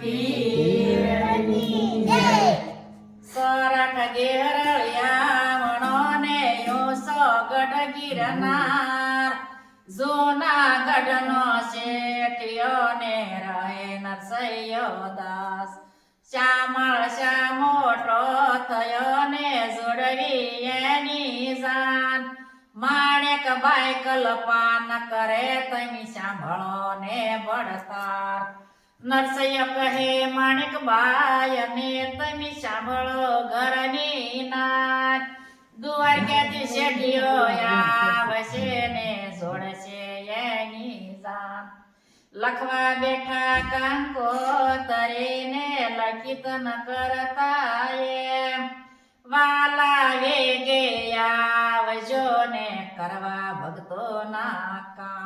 પીરની જય સોરઠ ગેરળિયા મણોને યોસો ગઢ ગિરનાર. જૂનાગઢનો શેઠિયો ને રહે નરસૈયો દાસ. શ્યામળ શ્યા મોટો થયો ને જોડવી એની જાન માણેક બાઈ કલ્પાન કરે તમે સાંભળો ને ભણતાર નરસૈય કહે, માણેક બાય, ને તમે સાંભળો ઘરની નાચ દ્વારકાથી શેઠીઓ આવશે ને જોડશે એની જાન લખવા બેઠા કાંકો તરીને લખિત ન કરતા એમ. વાલા વેગે આવજો ને કરવા ભક્તો ના કામ.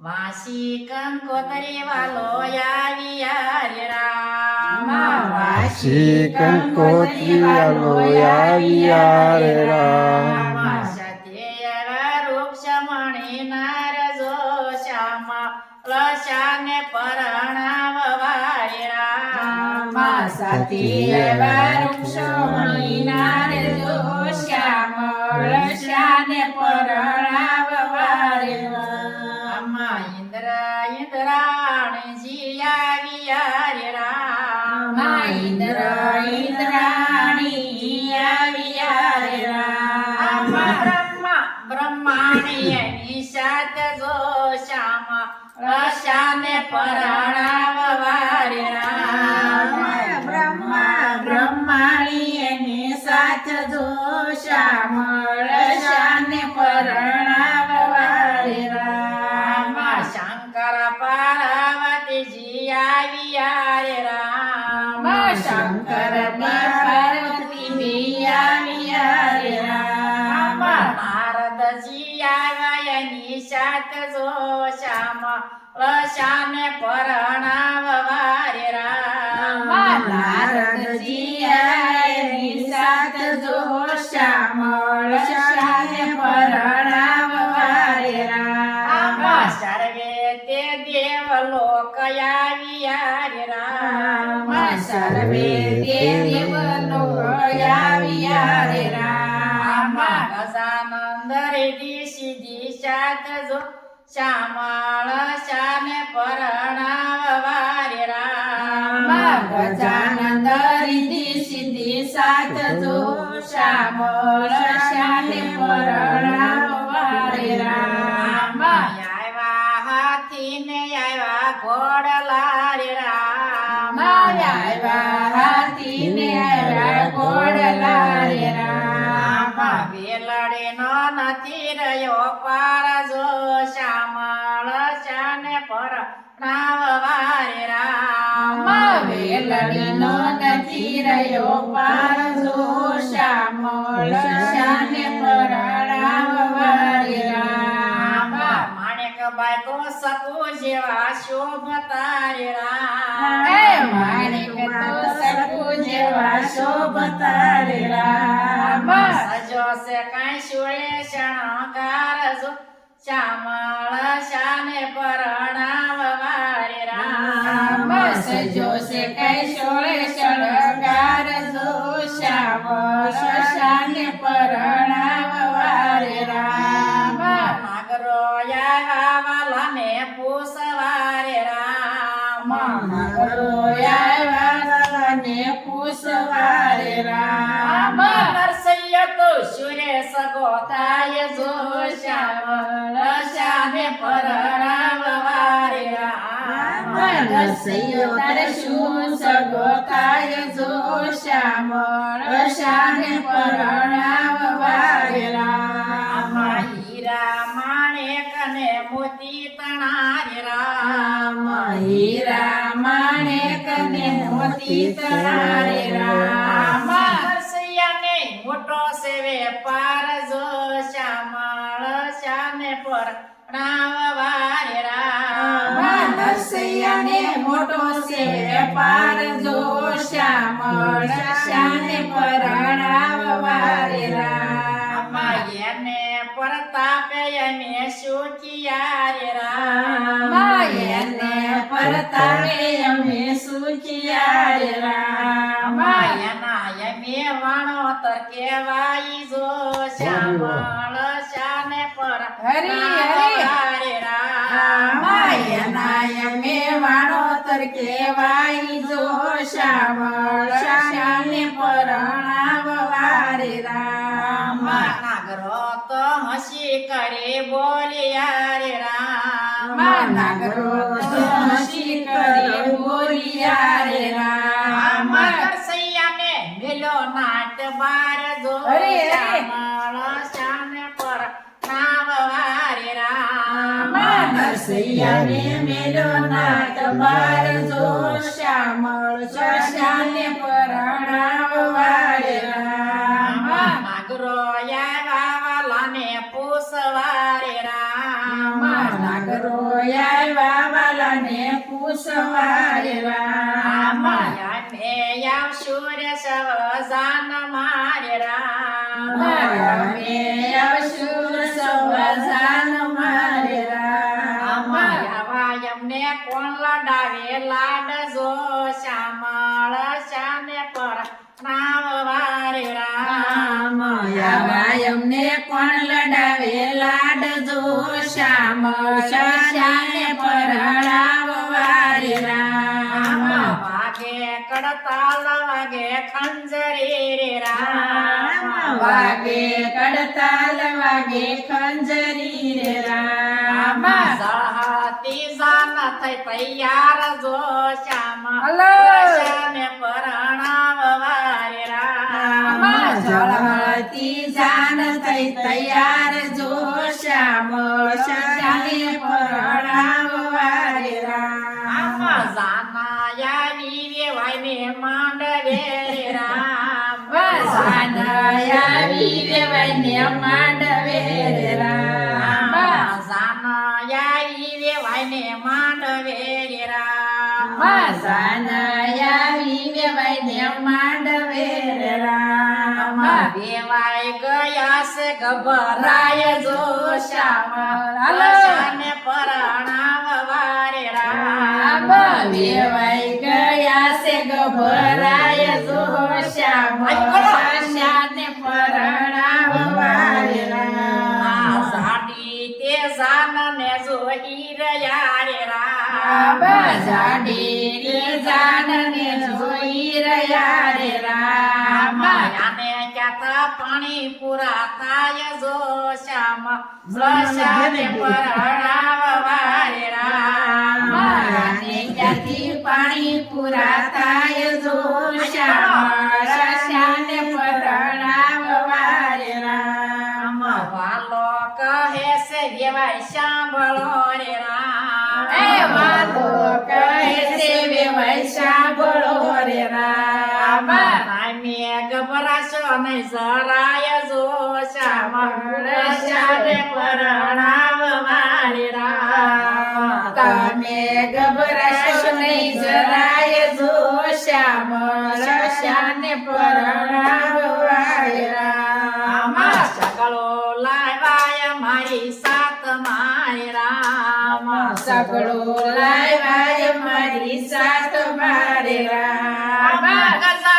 વાસી કંકોતરી વાલો આવી રે રામ. વાસી કંકોત્રી વાલો આવ્યા રે રામ. નાર શ્યામા. લશાને પરણાવવા રે રામ. સાથી એવા વૃક્ષો મણીના જો શ્યામળ શ્યાને પરણાવવા રશાને પરણાવવા રે રામ જો શ્યામળ સાથ જો શ્યામળ શ્યાને પરણાવવા રે રામ. આવ્યા હાથીને આવ્યા ઘોડલા રે રામ. આવ્યા હાથીને આવ્યા ઘોડલા રે રામ વેલડે નો નથી રહ્યો પાર જો શ્યામળ શાને પર નાવવા રે રામ વેલડીનો નથી રહ્યો પાર જો શ્યામળ શ્યાને પરણાવવા રે રામ માણેક બાઈ તો જેવા શોભતા રે રામ. માણેક તો સકુ જેવા શોભતા રે રામ. સજો છે કાંઈ શૂળે શણગાર જો શ્યામળ શાને પરણાવવા રે કઈ શોળે શણગાર જો શ્યામ શ્યાને પરણાવવા રે રામ નાગરો આવ્યા મે પૂછવા રે રામ ને પૂછવા રે રામ. નરસૈય તો સુરે સગોતાય જો શ્યામ રે રામ નરસૈયો તારે શું સગોતાય જો શ્યામળ શ્યાને પરણાવવા રે રામ હીરા માણેક ને મોતી તણા રે રામ હીરા માણેક ને મોતી તણારે રામ નરસૈયાને મોટો સેવે પાર જો શ્યામે પરણાવવા રે રામ નરસૈયાને મોટો છે વેપાર જો શ્યામળ શાને પરણાવવા રે રામ. એને પરતાપે એને સુખિયા રે રામ. પરતાવે અમે સુખિયા રે રામ. એના યમે વાણો તર કેવાય જો શ્યામળ શાને પર હરી, હરી. નરસૈયાને મેલો નાટ બાર જો શ્યામળ શ્યામને પરણાવવારે રામ. નાગરો યા વાલાને પૂસવારે રામ. નાગરો વાલાને પૂછવારે રામ. મે યાવ સૂર્ય સવજાન મારે રામ. લાડ જો શ્યામળ શ્યામે પર નામ વારે રામ અમને કોણ લડાવે લાડ જો શ્યામ શ્યાને પરણાવવારે રામ. વાગે કડતાલ વાગે ખંજરી રે રામ. વાગે કડતાલ વાગે ખંજરી રે રામ. થઈ તૈયાર જો શ્યામ. શ્યામે પરણાવ વારે રામ જળહળતી જાન થઈ તૈયાર જો શ્યામ. શ્યાને પરણાવવારે રામ જાનાયા વીરે વાઈને માંડવે રે રામ. જાનાયા વીરે માંડવે રે રામ વાસનાયા વીરવન્ય માંડવે રે રામ વેવાય ગયા છે ગભરાય જો શ્યામ હાલો. શ્યામે પરણાવ વારે રામ વેવાઈ ગયા છે ગભરાય જો શ્યામ શ્યાને પરણાવવારે રામ સાડી તે જાનને જોઈ રહ્યા રે રામ જાડી જાનને જોઈ રહ્યા રે રામ. માયાને ક્યાંતા પાણી પૂરા થાય જો શ્યામ શ્યામે પરણાવ વારે રામ માયાને ક્યાંથી પાણી પુરાતાય જો શ્યામ શ્યાને પરણાવવારે રામ વાલો કહે છે, વેવાય સાંભળો રે રામ. નહીં જરાય જો શ્યામ શ્યામે પરણાવ રામ તમે ગભરાશો નહીં જરાય જો શ્યામ શ્યાને પરણાવવાય રામ સગળો લાવાય મારી સાત મારે રામ સગડો લાવાય મારી સાત મારે રામ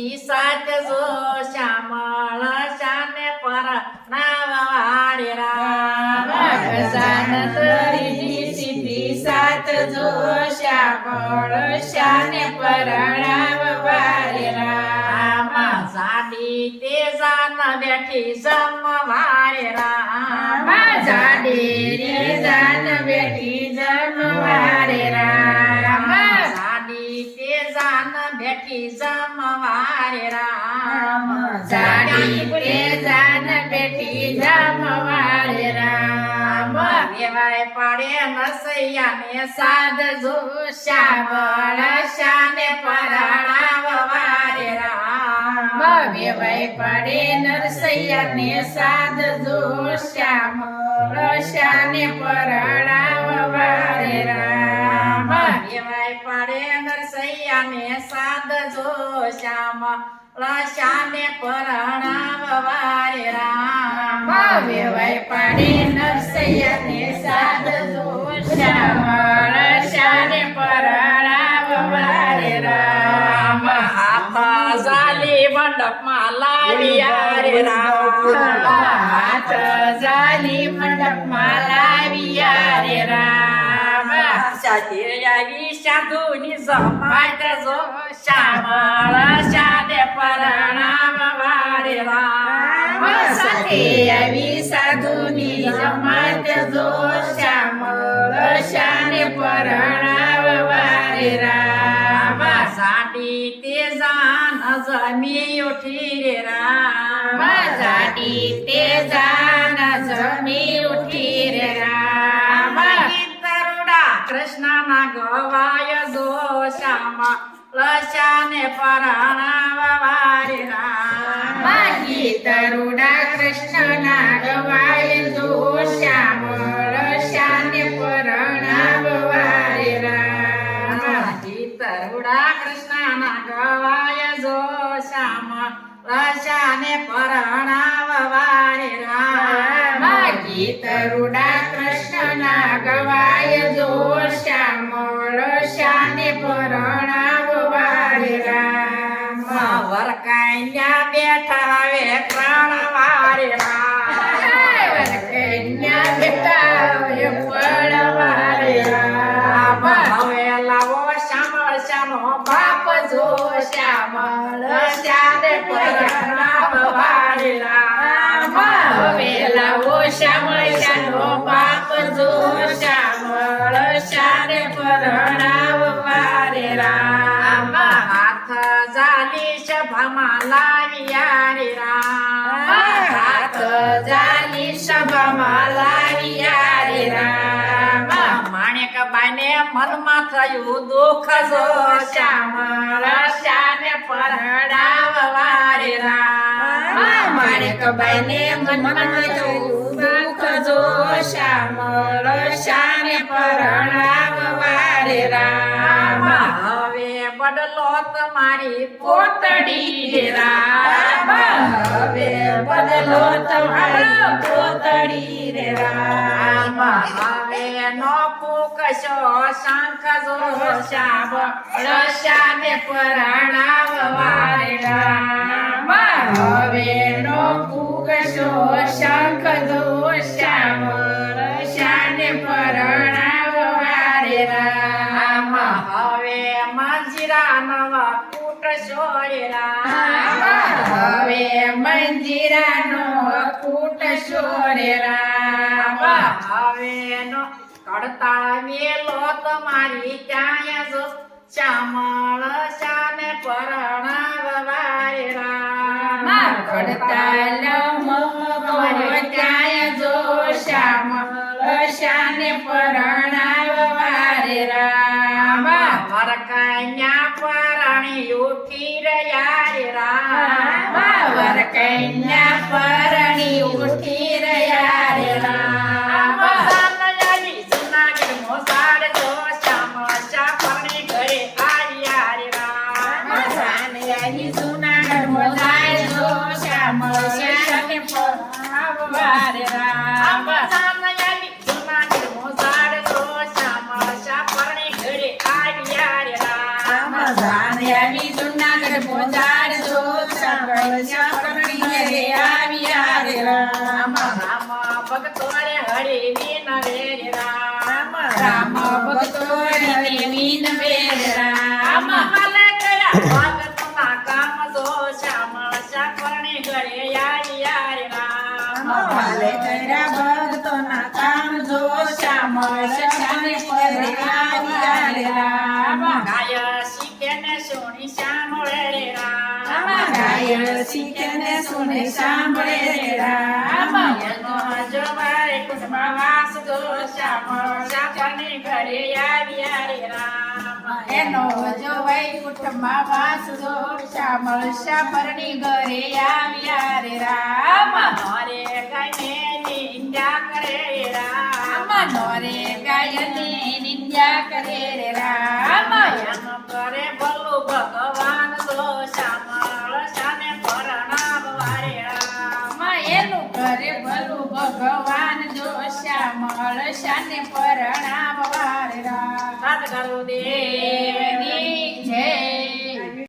રીધી સીધી સાત જો શ્યામળ શાને પર નામ વારે રામ ગજાનંદ રીધી સીધી સાત જો શ્યામળ શાને પરણાવવારે રામ સાડી તે જાન બેઠી જમવારે રામ જાડી રે જાન બેઠી જમવારે રામ સાડી તે જાન બેઠી જમવારે રામ. જાડી કે જાન બેઠી જમવારે રામ. કહેવાય પાડે નસૈયાને સાદ જો શ્યામળ શાને પરણાવવારે રામ. વેવાય પડે નરસૈયાને સાદ જો શ્યામળ શાને પરણાવવારે રામ. કહેવાય પડે અંદર સૈયાને સાદ જો શ્યામ. લશાને પરણાવ વારે રામ વેવાય પડે નરસૈયાને સાદ જો શ્યામ. લશાને પરણાવ વારે રામ. હાથા ઝાલી મંડપમાં લાવ્યા રે રામ. હાથ ઝાલી મંડપમાં લાવ્યા રે રામ. सत्यवी साधुनी समाजो श्यामळ शाले परणाम वारेला सत्यवी साधुनी समाजो श्यामळ ते जान जमी उठी ગવાય જો શ્યામ લશાને વર કન્યા બેઠા હવે પ્રાણ મારી રામ કન્યા બેટા પડવા રે રામ હવે લાવો શ્યામળ. શ્યામો બાપ જો શ્યામળ શાને પરણાવવા રે રામ હવે લાવો શ્યામળ શાનો જાલી સભામાં લાવ્યા રે રામ હાથ જાલી સભામાં લાવ્યા રે રામ માણેક બાઈને મનમાં થયું દુઃખ જો શ્યામળ શાને પરણાવવા રે રામ માણેકબાઈને મનમાં થયું દુઃખ જો શ્યામળ શાને પરણાવવા બદલો તમારી કોતડી હવે બદલો તમારી કોતડી રે રામ. હવે નો પૂકશો શંખ જો શાબ. રસાને પરણાવવા રે રામ. હવે નો પૂગશો શંખ જો શ્યામ મંજીરા નવા કૂટશો રે રામ હવે મંજીરાનો કૂટ રે હવે નો કડતાળ વેલો તમારી ક્યાંય જો શ્યામળ શાને કડતાલ મોગો ત્યાંય જો શ્યામ શાને કન્યા પરણી ઉઠી રહ્યા રે રામ. જુનાગઢ મોસાળ જો શ્યામ શા પરણી ઘરે આવ્યા રે ભક્તો દેવી નવેર રામ ભલે કર્યા ભગતના કામ જો શ્યામ શા પરણી ઘરે આવ્યા રે રામ ભલે કર્યા ભક્તોના કામ જો શ્યામ શાને પર આવ્યા રે. રામ ગાય શીખે ને સોની સાંભળે રે. રામ ગાય શીખે ને સુને સાંભળે રામ એનો જવાય કુટુંબમાં વાસ જો શ્યામ શાપની ઘરે આવ્યા રે રામ એનો જો વૈકુંઠમાં વાસ જો શ્યામળ શાપરની ઘરે આવ્યા રે રામ મારે ગાયને નિંદા કરે રામ રામ ગાયને નિંદ્યા કરે રે રામ કળશાને પરણાવવા હાથ કરો દેવની જય.